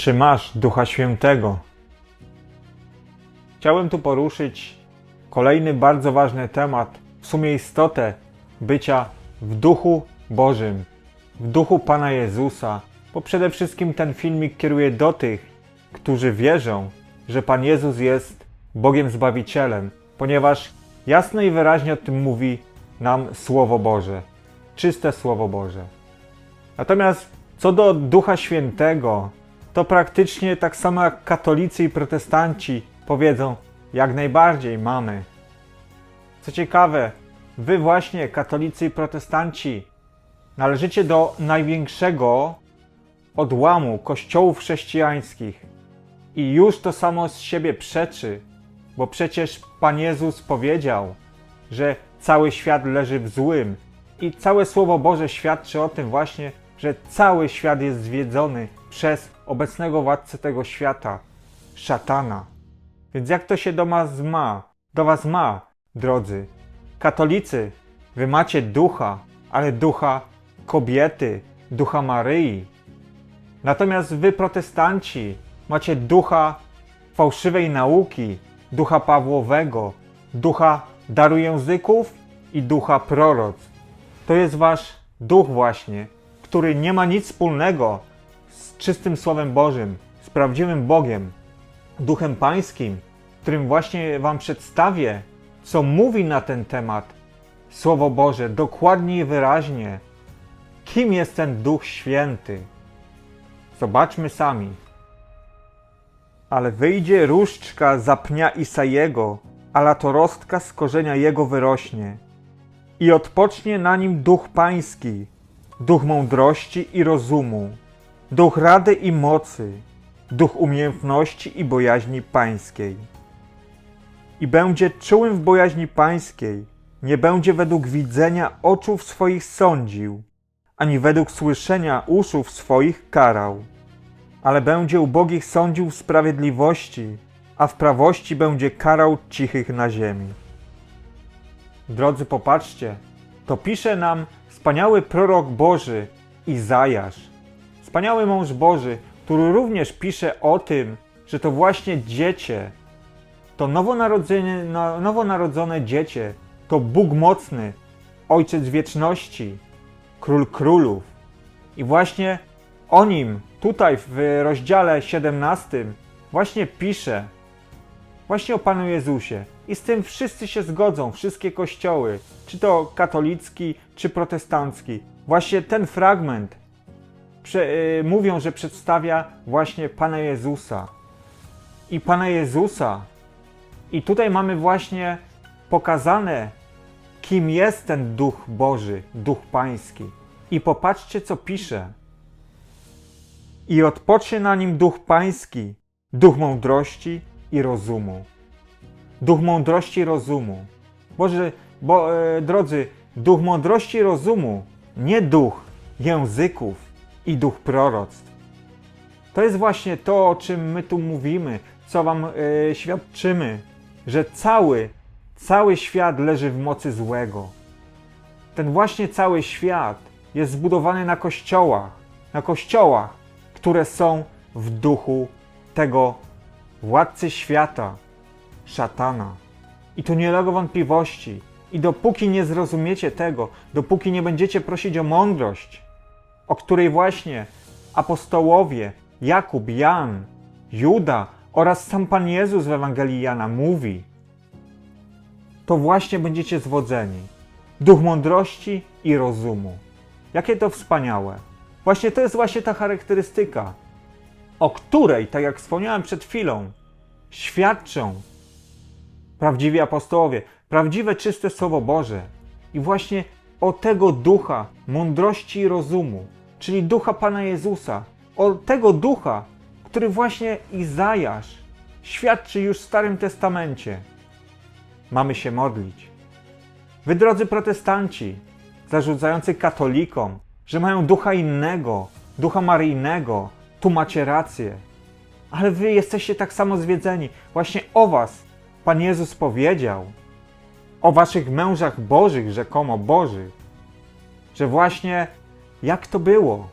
Czy masz Ducha Świętego? Chciałem tu poruszyć kolejny bardzo ważny temat, w sumie istotę bycia w Duchu Bożym, w Duchu Pana Jezusa, bo przede wszystkim ten filmik kieruje do tych, którzy wierzą, że Pan Jezus jest Bogiem Zbawicielem, ponieważ jasno i wyraźnie o tym mówi nam Słowo Boże, czyste Słowo Boże. Natomiast co do Ducha Świętego, to praktycznie tak samo jak katolicy i protestanci powiedzą, jak najbardziej mamy. Co ciekawe, wy właśnie, katolicy i protestanci, należycie do największego odłamu kościołów chrześcijańskich. I już to samo z siebie przeczy, bo przecież Pan Jezus powiedział, że cały świat leży w złym i całe Słowo Boże świadczy o tym właśnie, że cały świat jest zwiedzony przez obecnego władcę tego świata, szatana. Więc jak to się do was ma? Do was ma, drodzy. Katolicy, wy macie ducha, ale ducha kobiety, ducha Maryi. Natomiast wy, protestanci, macie ducha fałszywej nauki, ducha Pawłowego, ducha daru języków i ducha proroc. To jest wasz duch właśnie, który nie ma nic wspólnego z czystym Słowem Bożym, z prawdziwym Bogiem, Duchem Pańskim, którym właśnie wam przedstawię, co mówi na ten temat Słowo Boże dokładnie i wyraźnie. Kim jest ten Duch Święty? Zobaczmy sami. Ale wyjdzie różdżka za pnia Isajego, a latorostka z korzenia jego wyrośnie. I odpocznie na nim duch pański, duch mądrości i rozumu, duch rady i mocy, duch umiejętności i bojaźni pańskiej. I będzie czułym w bojaźni pańskiej, nie będzie według widzenia oczów swoich sądził, ani według słyszenia uszów swoich karał ale będzie ubogich sądził w sprawiedliwości, a w prawości będzie karał cichych na ziemi. Drodzy, popatrzcie, to pisze nam wspaniały prorok Boży Izajasz. Wspaniały mąż Boży, który również pisze o tym, że to właśnie dziecię, to nowonarodzone, no- nowonarodzone dziecię, to Bóg mocny, Ojciec wieczności, Król królów. I właśnie o nim tutaj w rozdziale 17 właśnie pisze, właśnie o Panu Jezusie. I z tym wszyscy się zgodzą, wszystkie kościoły, czy to katolicki, czy protestancki. Właśnie ten fragment prze, y, mówią, że przedstawia właśnie Pana Jezusa. I Pana Jezusa. I tutaj mamy właśnie pokazane, kim jest ten Duch Boży, Duch Pański. I popatrzcie, co pisze i odpocznie na nim duch pański, duch mądrości i rozumu. Duch mądrości i rozumu. Boże, bo, e, drodzy, duch mądrości i rozumu, nie duch języków i duch proroctw. To jest właśnie to, o czym my tu mówimy, co wam e, świadczymy, że cały, cały świat leży w mocy złego. Ten właśnie cały świat jest zbudowany na kościołach, na kościołach, które są w duchu tego władcy świata, szatana. I tu nie ulega wątpliwości. I dopóki nie zrozumiecie tego, dopóki nie będziecie prosić o mądrość, o której właśnie apostołowie Jakub, Jan, Juda oraz sam Pan Jezus w Ewangelii Jana mówi, to właśnie będziecie zwodzeni. Duch mądrości i rozumu. Jakie to wspaniałe. Właśnie to jest właśnie ta charakterystyka, o której, tak jak wspomniałem przed chwilą, świadczą prawdziwi apostołowie, prawdziwe czyste Słowo Boże. I właśnie o tego ducha mądrości i rozumu, czyli ducha Pana Jezusa, o tego ducha, który właśnie Izajasz świadczy już w Starym Testamencie. Mamy się modlić. Wy, drodzy protestanci, zarzucający katolikom, że mają ducha innego, ducha maryjnego, tu macie rację. Ale wy jesteście tak samo zwiedzeni. Właśnie o was Pan Jezus powiedział, o waszych mężach bożych, rzekomo bożych, że właśnie jak to było,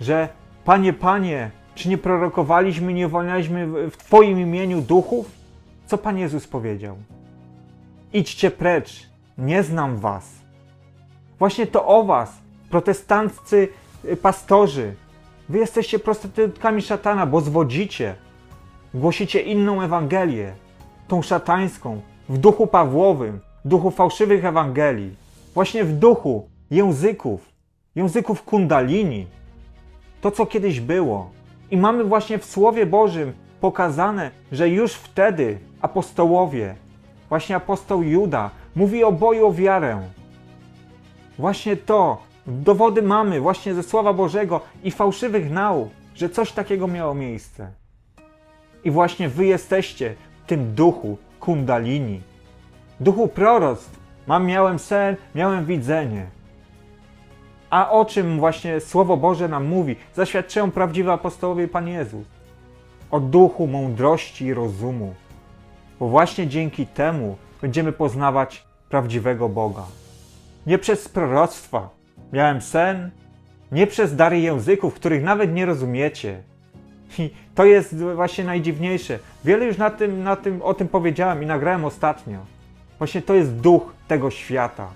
że Panie, Panie, Czy nie prorokowaliśmy, nie uwalnialiśmy w- Twoim imieniu duchów? Co Pan Jezus powiedział? Idźcie precz, nie znam was. Właśnie to o was, protestanccy y, pastorzy. Wy jesteście prostytutkami szatana, bo zwodzicie. Głosicie inną Ewangelię, tą szatańską, w duchu Pawłowym, w duchu fałszywych Ewangelii, właśnie w duchu języków, języków kundalini. To, co kiedyś było. I mamy właśnie w Słowie Bożym pokazane, że już wtedy apostołowie, właśnie apostoł Juda, mówi o boju o wiarę. Właśnie to, dowody mamy właśnie ze Słowa Bożego i fałszywych nauk, że coś takiego miało miejsce. I właśnie wy jesteście w tym duchu kundalini, duchu proroctw. Mam, miałem sen, miałem widzenie. A o czym właśnie Słowo Boże nam mówi, zaświadczają prawdziwi apostołowie Pan Jezus. O duchu mądrości i rozumu. Bo właśnie dzięki temu będziemy poznawać prawdziwego Boga. Nie przez proroctwa. Miałem sen, nie przez dary języków, których nawet nie rozumiecie. I to jest właśnie najdziwniejsze. Wiele już na tym, na tym, o tym powiedziałem i nagrałem ostatnio. Właśnie to jest duch tego świata.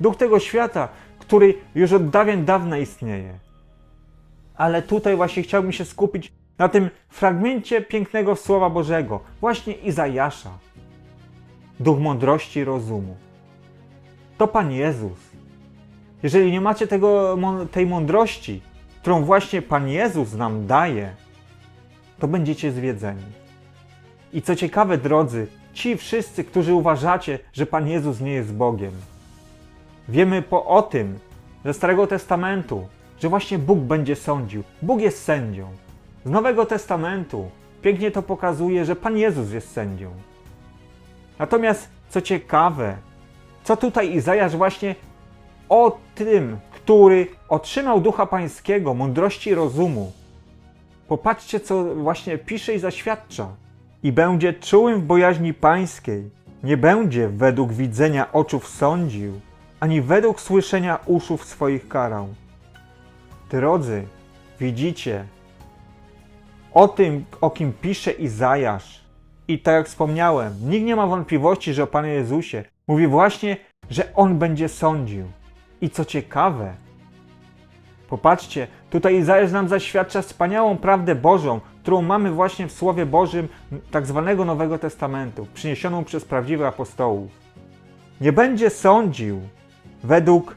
Duch tego świata, który już od dawien dawna istnieje. Ale tutaj właśnie chciałbym się skupić na tym fragmencie pięknego Słowa Bożego, właśnie Izajasza. Duch mądrości i rozumu. To Pan Jezus. Jeżeli nie macie tego, tej mądrości, którą właśnie Pan Jezus nam daje, to będziecie zwiedzeni. I co ciekawe, drodzy, ci wszyscy, którzy uważacie, że Pan Jezus nie jest Bogiem, wiemy po o tym ze Starego Testamentu, że właśnie Bóg będzie sądził. Bóg jest sędzią. Z Nowego Testamentu pięknie to pokazuje, że Pan Jezus jest sędzią. Natomiast co ciekawe, co tutaj Izajasz właśnie o tym, który otrzymał Ducha Pańskiego, mądrości rozumu. Popatrzcie, co właśnie pisze i zaświadcza. I będzie czułym w bojaźni pańskiej. Nie będzie według widzenia oczów sądził, ani według słyszenia uszów swoich karał. Drodzy, widzicie, o tym, o kim pisze Izajasz. I tak jak wspomniałem, nikt nie ma wątpliwości, że o Panie Jezusie mówi właśnie, że On będzie sądził. I co ciekawe, popatrzcie, tutaj Izajasz nam zaświadcza wspaniałą prawdę Bożą, którą mamy właśnie w Słowie Bożym tak zwanego Nowego Testamentu, przyniesioną przez prawdziwych apostołów. Nie będzie sądził według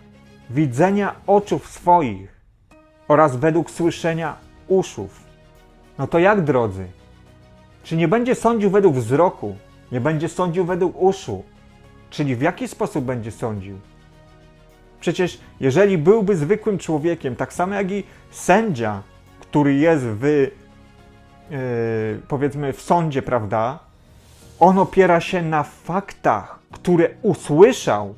widzenia oczów swoich oraz według słyszenia uszów. No to jak, drodzy? Czy nie będzie sądził według wzroku? Nie będzie sądził według uszu? Czyli w jaki sposób będzie sądził? Przecież jeżeli byłby zwykłym człowiekiem, tak samo jak i sędzia, który jest w, yy, powiedzmy, w sądzie, prawda? On opiera się na faktach, które usłyszał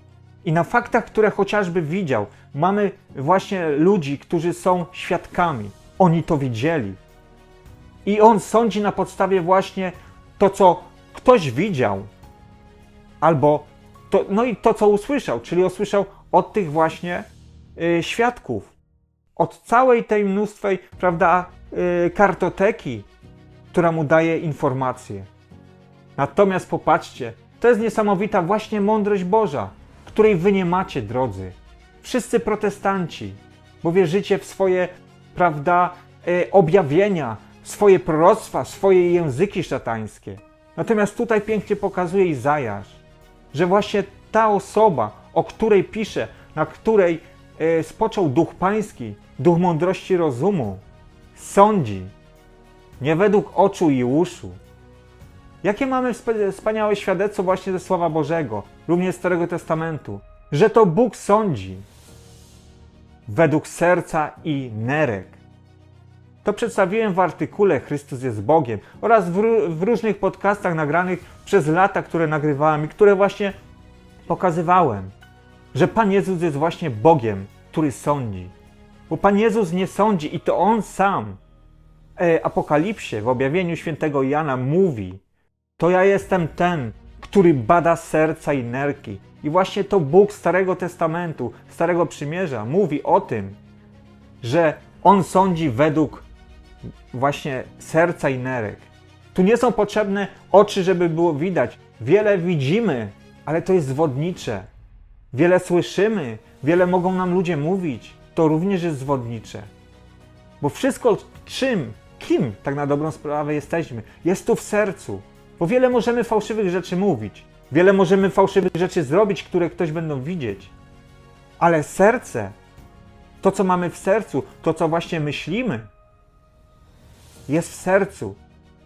i na faktach, które chociażby widział. Mamy właśnie ludzi, którzy są świadkami. Oni to widzieli. I on sądzi na podstawie właśnie to, co ktoś widział, albo to, no i to, co usłyszał, czyli usłyszał od tych właśnie y, świadków, od całej tej mnóstwej, prawda, y, kartoteki, która mu daje informacje. Natomiast popatrzcie, to jest niesamowita właśnie mądrość Boża, której wy nie macie, drodzy. Wszyscy protestanci, bo wierzycie w swoje, prawda, y, objawienia, swoje proroctwa, swoje języki szatańskie. Natomiast tutaj pięknie pokazuje Izajasz, że właśnie ta osoba, o której pisze, na której e, spoczął duch pański, duch mądrości rozumu, sądzi nie według oczu i uszu. Jakie mamy wspa- wspaniałe świadectwo właśnie ze Słowa Bożego, również z Starego Testamentu, że to Bóg sądzi według serca i nerek. To przedstawiłem w artykule Chrystus jest Bogiem oraz w, w różnych podcastach nagranych przez lata, które nagrywałem i które właśnie pokazywałem, że Pan Jezus jest właśnie Bogiem, który sądzi. Bo Pan Jezus nie sądzi i to On sam e, Apokalipsie, w objawieniu świętego Jana mówi, to ja jestem ten, który bada serca i nerki. I właśnie to Bóg Starego Testamentu, Starego Przymierza mówi o tym, że On sądzi według właśnie serca i nerek. Tu nie są potrzebne oczy, żeby było widać. Wiele widzimy, ale to jest zwodnicze. Wiele słyszymy, wiele mogą nam ludzie mówić. To również jest zwodnicze. Bo wszystko, czym, kim tak na dobrą sprawę jesteśmy, jest tu w sercu. Bo wiele możemy fałszywych rzeczy mówić, wiele możemy fałszywych rzeczy zrobić, które ktoś będą widzieć. Ale serce, to co mamy w sercu, to co właśnie myślimy, jest w sercu.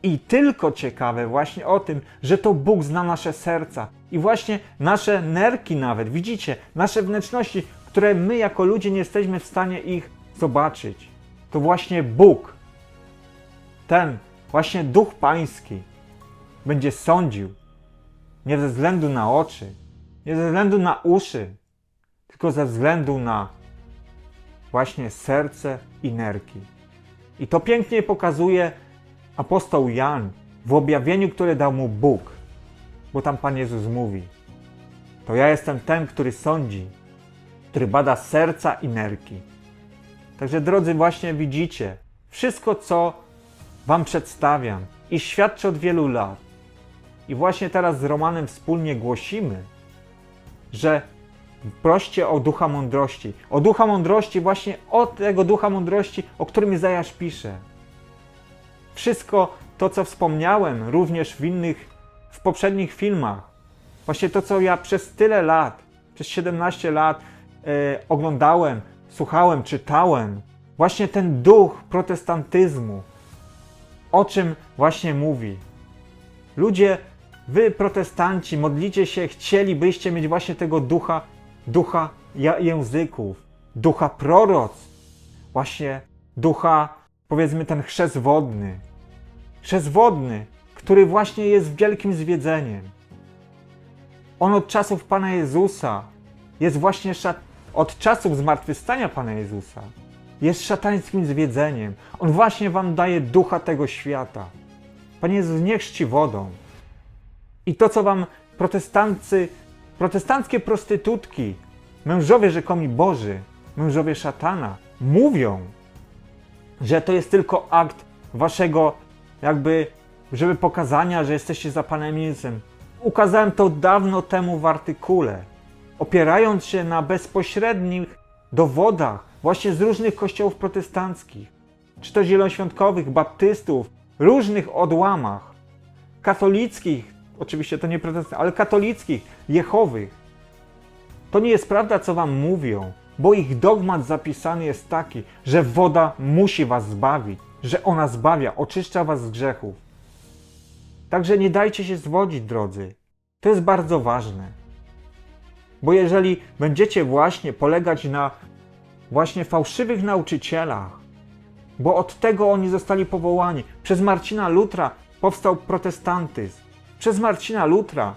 I tylko ciekawe właśnie o tym, że to Bóg zna nasze serca i właśnie nasze nerki nawet, widzicie, nasze wnętrzności, które my jako ludzie nie jesteśmy w stanie ich zobaczyć. To właśnie Bóg, ten właśnie Duch Pański będzie sądził nie ze względu na oczy, nie ze względu na uszy, tylko ze względu na właśnie serce i nerki. I to pięknie pokazuje apostoł Jan w objawieniu, które dał mu Bóg, bo tam Pan Jezus mówi: To ja jestem ten, który sądzi, który bada serca i nerki. Także drodzy, właśnie widzicie, wszystko co Wam przedstawiam i świadczy od wielu lat. I właśnie teraz z Romanem wspólnie głosimy, że proście o ducha mądrości. O ducha mądrości, właśnie o tego ducha mądrości, o którym Izajasz pisze. Wszystko to, co wspomniałem, również w innych, w poprzednich filmach, właśnie to, co ja przez tyle lat, przez 17 lat e, oglądałem, słuchałem, czytałem, właśnie ten duch protestantyzmu, o czym właśnie mówi. Ludzie, wy protestanci, modlicie się, chcielibyście mieć właśnie tego ducha, ducha języków, ducha proroc, właśnie ducha, powiedzmy, ten chrzest wodny. Chrzest wodny, który właśnie jest wielkim zwiedzeniem. On od czasów Pana Jezusa jest właśnie szat... od czasów zmartwychwstania Pana Jezusa jest szatańskim zwiedzeniem. On właśnie wam daje ducha tego świata. Pan Jezus nie chrzci wodą. I to, co wam protestancy, protestanckie prostytutki, mężowie rzekomi Boży, mężowie szatana, mówią, że to jest tylko akt waszego, jakby, żeby pokazania, że jesteście za Panem Jezusem. Ukazałem to dawno temu w artykule, opierając się na bezpośrednich dowodach właśnie z różnych kościołów protestanckich, czy to zielonoświątkowych, baptystów, różnych odłamach, katolickich, oczywiście to nie protestanckich, ale katolickich, jehowych. To nie jest prawda, co wam mówią, bo ich dogmat zapisany jest taki, że woda musi was zbawić, że ona zbawia, oczyszcza was z grzechów. Także nie dajcie się zwodzić, drodzy. To jest bardzo ważne. Bo jeżeli będziecie właśnie polegać na właśnie fałszywych nauczycielach, bo od tego oni zostali powołani. Przez Marcina Lutra powstał protestantyzm. Przez Marcina Lutra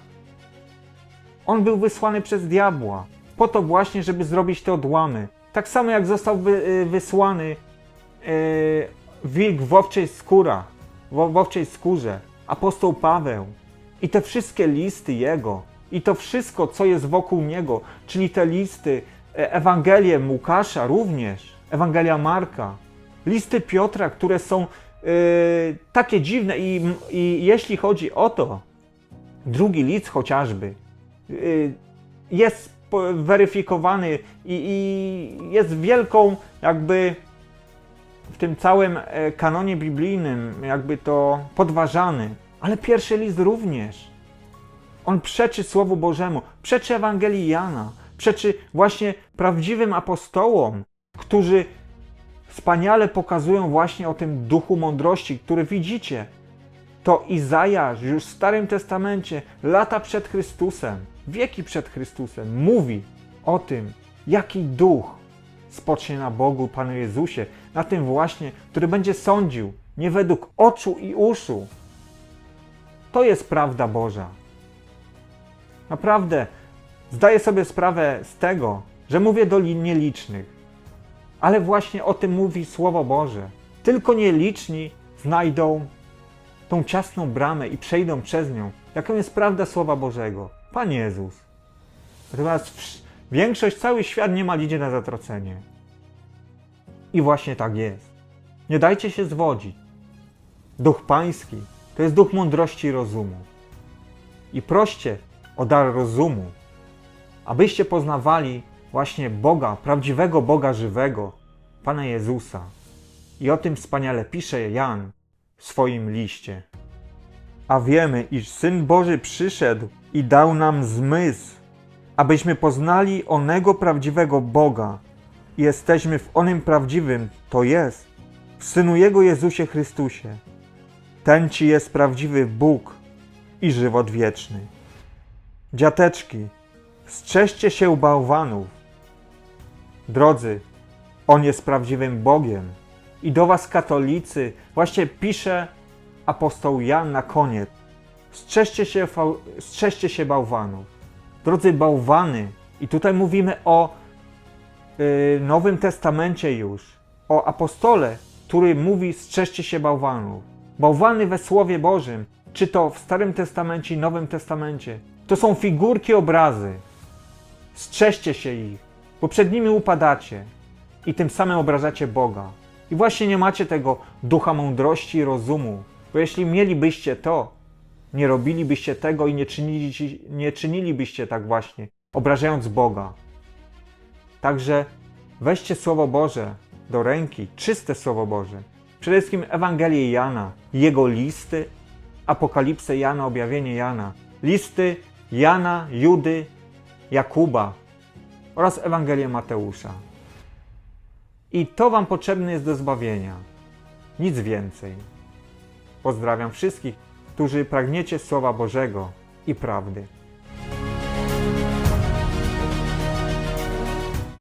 on był wysłany przez diabła, po to właśnie, żeby zrobić te odłamy. Tak samo jak został wy, y, wysłany yy, wilk w owczej skórach, w, w owczej skórze, apostoł Paweł. I te wszystkie listy jego, i to wszystko, co jest wokół niego, czyli te listy, e, Ewangelię Łukasza również, Ewangelia Marka, listy Piotra, które są e, takie dziwne i, i jeśli chodzi o to, drugi list chociażby, e, jest weryfikowany i, i jest wielką jakby w tym całym e, kanonie biblijnym jakby to podważany, ale pierwszy list również. On przeczy Słowu Bożemu, przeczy Ewangelii Jana, przeczy właśnie prawdziwym apostołom, którzy wspaniale pokazują właśnie o tym duchu mądrości, który widzicie. To Izajasz już w Starym Testamencie, lata przed Chrystusem, wieki przed Chrystusem, mówi o tym, jaki duch spocznie na Bogu, Panu Jezusie, na tym właśnie, który będzie sądził nie według oczu i uszu. To jest prawda Boża. Naprawdę zdaję sobie sprawę z tego, że mówię do li- nielicznych, ale właśnie o tym mówi Słowo Boże. Tylko nieliczni znajdą tą ciasną bramę i przejdą przez nią, jaką jest prawda Słowa Bożego. Pan Jezus. Natomiast większość, cały świat niemal idzie na zatracenie. I właśnie tak jest. Nie dajcie się zwodzić. Duch Pański to jest duch mądrości i rozumu. I proście o dar rozumu, abyście poznawali właśnie Boga, prawdziwego Boga żywego, Pana Jezusa. I o tym wspaniale pisze Jan w swoim liście. A wiemy, iż Syn Boży przyszedł i dał nam zmysł, abyśmy poznali onego prawdziwego Boga. I jesteśmy w onym prawdziwym, to jest, w Synu Jego Jezusie Chrystusie. Ten ci jest prawdziwy Bóg i żywot wieczny. Dziateczki, strzeżcie się bałwanów. Drodzy, On jest prawdziwym Bogiem. I do Was, katolicy, właśnie pisze apostoł Jan na koniec. Strzeżcie się, strzeżcie się bałwanów. Drodzy bałwany, i tutaj mówimy o y, Nowym Testamencie już, o apostole, który mówi strzeżcie się bałwanów. Bałwany we Słowie Bożym, czy to w Starym Testamencie Nowym Testamencie, to są figurki, obrazy. Strzeżcie się ich, bo przed nimi upadacie i tym samym obrażacie Boga. I właśnie nie macie tego ducha mądrości i rozumu, bo jeśli mielibyście to, nie robilibyście tego i nie, czynili, nie czynilibyście tak właśnie, obrażając Boga. Także weźcie Słowo Boże do ręki, czyste Słowo Boże. Przede wszystkim Ewangelię Jana, jego listy, Apokalipsę Jana, objawienie Jana, listy Jana, Judy, Jakuba oraz Ewangelię Mateusza. I to Wam potrzebne jest do zbawienia. Nic więcej. Pozdrawiam wszystkich, którzy pragniecie Słowa Bożego i prawdy.